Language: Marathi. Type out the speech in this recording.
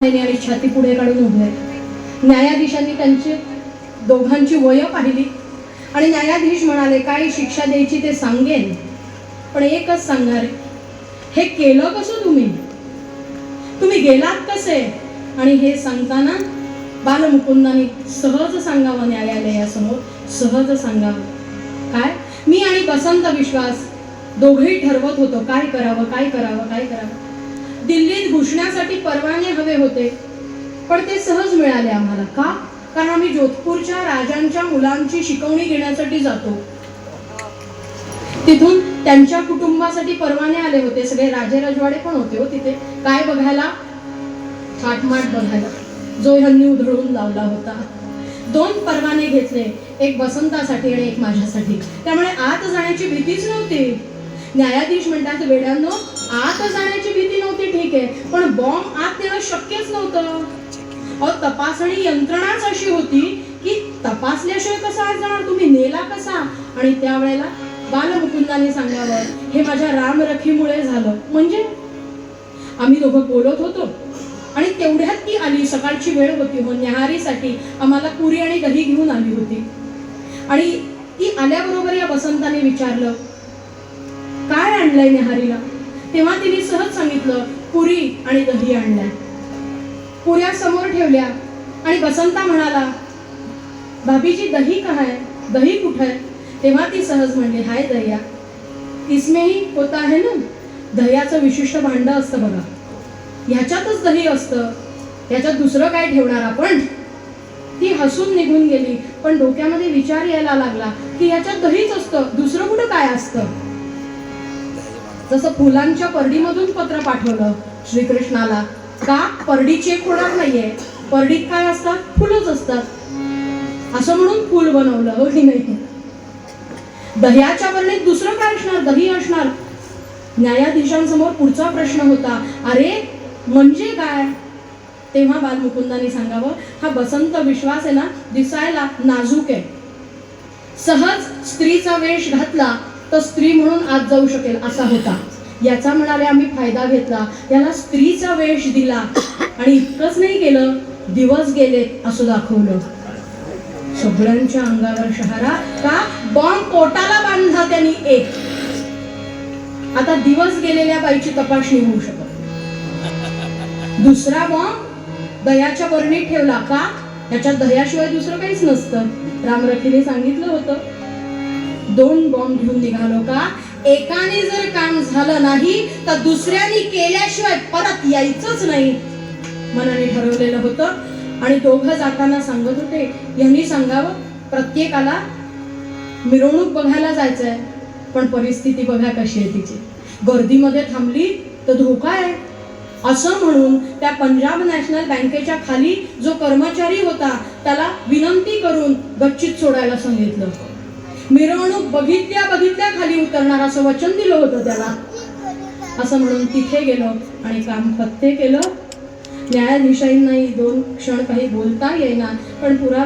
आणि छाती पुढे काढून उभे आहेत. न्यायाधीशांनी त्यांची दोघांची वय पाहिली. आणि न्यायाधीश म्हणाले काय शिक्षा द्यायची ते सांगेन पण एकच सांगणार हे केलं कसं तुम्ही? तुम्ही गेलात कसे? आणि हे सांगताना बालमुकुंदाने सहज सांगावं न्यायालयासमोर सहज सांगावं. काय? मी आणि बसंत विश्वास दोघेही ठरवत होतो काय करावं काय करावं काय करावं. दिल्लीत घुसण्यासाठी परवाने हवे होते. पण ते सहज मिळाले आम्हाला. का? कारण आम्ही जोधपूरच्या राजांच्या मुलांची शिकवणी घेण्यासाठी जातो. तिथून त्यांच्या कुटुंबासाठी परवाने आले होते. सगळे राजे रजवाडे पण होते हो तिथे. काय बघायला? थाटमाट बघायला. जो ह्यांनी उधळून लावला होता. दोन परवाने घेतले. एक बसंतासाठी आणि एक माझ्यासाठी. त्यामुळे आत जाण्याची भीतीच नव्हती. न्यायाधीश म्हणतात वेड्यांनो आत जाण्याची भीती नव्हती ठीक आहे. पण बॉम्ब आत येणं शक्यच नव्हतं. अहो तपासणी यंत्रणाच अशी होती की तपासल्याशिवाय कसा आत जाणार? तुम्ही नेला कसा? आणि त्यावेळेला बालमुकुंदाने सांगावं हे माझ्या रामरखीमुळे झालं. म्हणजे? आम्ही दोघं बोलत होतो. आणि तेवढ्यात ती आली. सकाळची वेळ होती. हो न्याहारीसाठी आम्हाला पुरी आणि दही घेऊन आली होती. आणि ती आल्याबरोबर या वसंताने विचारलं काय आणलंय न्याहारीला? तेव्हा तिने सहज सांगितलं पुरी आणि दही आणल्या. पुऱ्या समोर ठेवल्या आणि बसंता म्हणाला भाभीजी दही का दही कुठं आहे तेव्हा ती सहज म्हणली हाय दह्या. इसमेही होता आहे ना? दह्याचं विशिष्ट भांड असतं बघा. ह्याच्यातच दही असतं. ह्याच्यात दुसरं काय ठेवणार आपण? ती हसून निघून गेली पण डोक्यामध्ये विचार यायला लागला की ह्याच्यात दहीच असतं. दुसरं कुठं काय असतं? जसं फुलांच्या परडीमधून पत्र पाठवलं श्रीकृष्णाला का परडी चेक होणार नाहीये? परडीत काय असतात? फुलंच असतात. असं म्हणून फुल बनवलं हो की नाही? दह्याच्या वर्णीत दुसरं काय असणार? दही असणार. न्यायाधीशांसमोर पुढचा प्रश्न होता अरे म्हणजे काय? तेव्हा बालमुकुंदाने सांगावं हा बसंत विश्वास आहे ना दिसायला नाजूक आहे. सहज स्त्रीचा वेश घातला तर स्त्री म्हणून आत जाऊ शकेल असा होता. याचा म्हणाले आम्ही फायदा घेतला. याला स्त्रीचा वेश दिला. आणि इतकंच नाही केलं दिवस गेले असं दाखवलं. सगळ्यांच्या अंगावर शहारा का? बॉम्ब पोटाला बांधला त्यांनी एक. आता दिवस गेलेल्या बाईची तपासणी होऊ शकत दुसरा बॉम्ब दह्याच्या बरणीत ठेवला का? त्याच्यात दह्याशिवाय दुसरं काहीच नसतं. रामरखीने सांगितलं होतं. दोन बॉम्ब घेऊन निघालो का? एकाने जर काम झालं नाही तर दुसऱ्याने केल्याशिवाय परत यायचंच नाही. मनाने ठरवलेलं होतं. आणि दोघं जाताना सांगत होते यांनी सांगावं प्रत्येकाला मिरवणूक बघायला जायचं आहे पण परिस्थिती बघा कशी आहे तिची. गर्दीमध्ये थांबली तर धोका आहे. असं म्हणून त्या पंजाब नॅशनल बँकेच्या खाली जो कर्मचारी होता त्याला विनंती करून गच्चीत सोडायला सांगितलं मिरवणूक बघितल्या बघितल्या खाली उतरणार असं वचन दिलं होतं त्याला. असं म्हणून तिथे गेलो आणि काम पत्ते केलं. न्यायाधीशांनाही दोन क्षण काही बोलता येईना पण पुरा